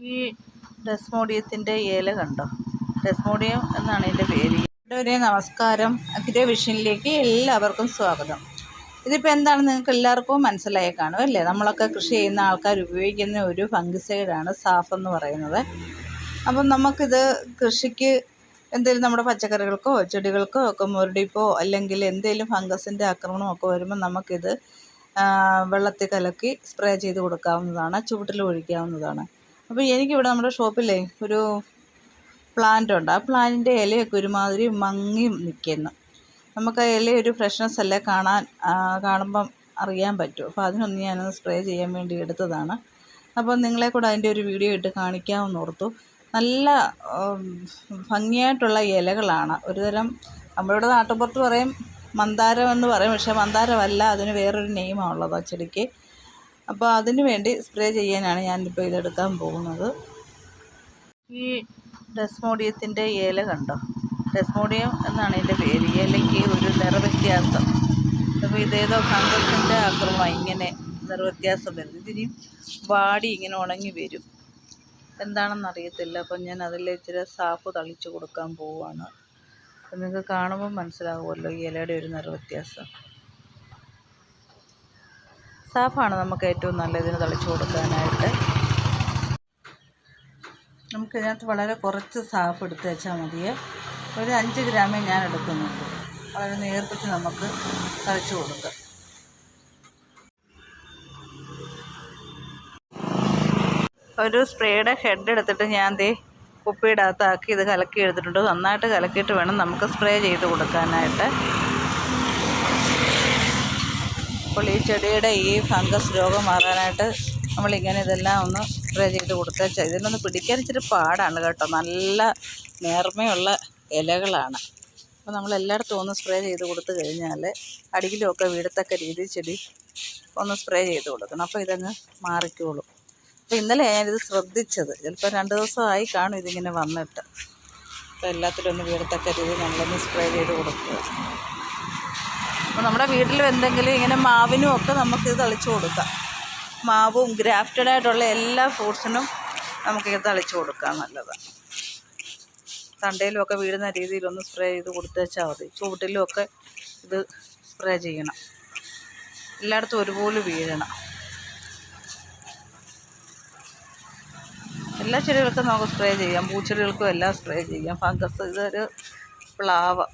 ഈ ഡെസ്മോഡിയത്തിന്റെ ഇല കണ്ടോ? ഡെസ്മോഡിയം എന്നാണ് എന്റെ പേര്. ഇവിടെ നമസ്കാരം. അഗ്രേ വിഷനിലേക്ക് എല്ലാവർക്കും സ്വാഗതം. ഇതിപ്പോൾ എന്താണ് നിങ്ങൾക്ക് എല്ലാവർക്കും മനസ്സിലായി കാണും അല്ലേ? നമ്മളൊക്കെ കൃഷി ചെയ്യുന്ന ആൾക്കാർ ഉപയോഗിക്കുന്ന ഒരു ഫംഗിസൈഡാണ് സാഫ് എന്ന് പറയുന്നത്. അപ്പം നമുക്കിത് കൃഷിക്ക് എന്തെങ്കിലും നമ്മുടെ പച്ചക്കറികൾക്കോ ചെടികൾക്കോ ഒക്കെ മുരടിപ്പോ അല്ലെങ്കിൽ എന്തെങ്കിലും ഫംഗസിന്റെ ആക്രമണമൊക്കെ വരുമ്പോൾ നമുക്കിത് വെള്ളത്തിൽ കലക്കി സ്പ്രേ ചെയ്ത് കൊടുക്കാവുന്നതാണ് ചുവട്ടിൽ ഒഴിക്കാവുന്നതാണ്. അപ്പോൾ എനിക്കിവിടെ നമ്മുടെ ഷോപ്പിലേ ഒരു പ്ലാന്റ് ഉണ്ട്. ആ പ്ലാന്റിന്റെ ഇലയൊക്കെ ഒരുമാതിരി മങ്ങി നിൽക്കുന്നു നമുക്ക് ആ ഇല ഒരു ഫ്രഷ്നെസ് അല്ലേ കാണാൻ കാണുമ്പം അറിയാൻ പറ്റും. അപ്പോൾ അതിനൊന്ന് ഞാനൊന്ന് സ്പ്രേ ചെയ്യാൻ വേണ്ടി എടുത്തതാണ്. അപ്പോൾ നിങ്ങളെ കൂടെ അതിന്റെ ഒരു വീഡിയോ ഇട്ട് കാണിക്കാമെന്ന് ഓർത്തു. നല്ല ഭംഗിയായിട്ടുള്ള ഇലകളാണ്. ഒരുതരം നമ്മളിവിടെ നാട്ടുപുറത്ത് പറയും മന്ദാരം എന്ന് പറയും. പക്ഷേ മന്ദാരമല്ല അതിന് വേറൊരു നെയിമാണ് ആ ചെടിക്ക്. അപ്പോൾ അതിന് വേണ്ടി സ്പ്രേ ചെയ്യാനാണ് ഞാനിപ്പോൾ ഇതെടുക്കാൻ പോകുന്നത്. ഈ ഡെസ്മോഡിയത്തിന്റെ ഇല കണ്ടോ? ഡെസ്മോഡിയം എന്നാണ് ഇതിന്റെ പേര്. ഇലയ്ക്ക് ഒരു നിറവ്യത്യാസം. അപ്പോൾ ഇതേതോ ഫംഗസിന്റെ ആക്രമണം ഇങ്ങനെ നിറവ്യത്യാസം വരുന്നത് ഇതിനി വാടി ഇങ്ങനെ ഉണങ്ങി വരും. എന്താണെന്ന് അറിയത്തില്ല. അപ്പം ഞാൻ അതിൽ ഇച്ചിരി സാഫ് തളിച്ച് കൊടുക്കാൻ പോവുകയാണ് അപ്പം നിങ്ങൾക്ക് കാണുമ്പോൾ മനസ്സിലാവുമല്ലോ ഈ ഇലയുടെ ഒരു നിറവ്യത്യാസം. സാഫാണ് നമുക്ക് ഏറ്റവും നല്ല ഇതിന് തളിച്ചു കൊടുക്കാനായിട്ട്. നമുക്ക് ഇതിനകത്ത് വളരെ കുറച്ച് സാഫ് എടുത്ത് വെച്ചാൽ മതിയെ. ഒരു അഞ്ച് ഗ്രാമേ ഞാൻ എടുക്കുന്നുള്ളൂ. വളരെ നേർപ്പിച്ച് നമുക്ക് തളിച്ചു കൊടുക്കാം. ഒരു സ്പ്രേയുടെ ഹെഡ് എടുത്തിട്ട് ഞാൻ ദേ കുപ്പിയുടെ അകത്താക്കി ഇത് കലക്കി എടുത്തിട്ടുണ്ട്. നന്നായിട്ട് കലക്കിയിട്ട് വേണം നമുക്ക് സ്പ്രേ ചെയ്ത് കൊടുക്കാനായിട്ട്. അപ്പോൾ ഈ ചെടിയുടെ ഈ ഫംഗസ് രോഗം മാറാനായിട്ട് നമ്മളിങ്ങനെ ഇതെല്ലാം ഒന്ന് സ്പ്രേ ചെയ്ത് കൊടുത്തേച്ചാൽ ഇതിനൊന്ന് പിടിക്കാൻ ഇച്ചിരി പാടാണ് കേട്ടോ. നല്ല നേർമയുള്ള ഇലകളാണ്. അപ്പോൾ നമ്മൾ എല്ലായിടത്തും ഒന്ന് സ്പ്രേ ചെയ്ത് കൊടുത്തു കഴിഞ്ഞാൽ അടിയിലുമൊക്കെ വീടത്തക്ക രീതിയിൽ ചെടി ഒന്ന് സ്പ്രേ ചെയ്ത് കൊടുക്കണം. അപ്പോൾ ഇതങ്ങ് മാറിക്കോളും. അപ്പോൾ ഇന്നലെ ഞാനിത് ശ്രദ്ധിച്ചത്. ചിലപ്പോൾ രണ്ട് ദിവസമായി കാണും ഇതിങ്ങനെ വന്നിട്ട്. അപ്പോൾ എല്ലാത്തിലും ഒന്ന് വീടത്തക്ക രീതിയിൽ നമ്മളൊന്ന് സ്പ്രേ ചെയ്ത് കൊടുക്കുക. അപ്പോൾ നമ്മുടെ വീട്ടിലും എന്തെങ്കിലും ഇങ്ങനെ മാവിനും ഒക്കെ നമുക്കിത് തളിച്ചു കൊടുക്കാം. മാവും ഗ്രാഫ്റ്റഡ് ആയിട്ടുള്ള എല്ലാ ഫ്രൂട്ട്സിനും നമുക്കിത് തളിച്ചു കൊടുക്കാം നല്ലതാണ് തണ്ടയിലുമൊക്കെ വീഴുന്ന രീതിയിലൊന്ന് സ്പ്രേ ചെയ്ത് കൊടുത്തേച്ചാൽ മതി. ചൂട്ടിലുമൊക്കെ ഇത് സ്പ്രേ ചെയ്യണം. എല്ലായിടത്തും ഒരുപോലെ വീഴണം. എല്ലാ ചെടികൾക്കും നമുക്ക് സ്പ്രേ ചെയ്യാം. പൂച്ചെടികൾക്കും എല്ലാം സ്പ്രേ ചെയ്യാം. ഫംഗസ് ഇതൊരു പ്ലാവ്.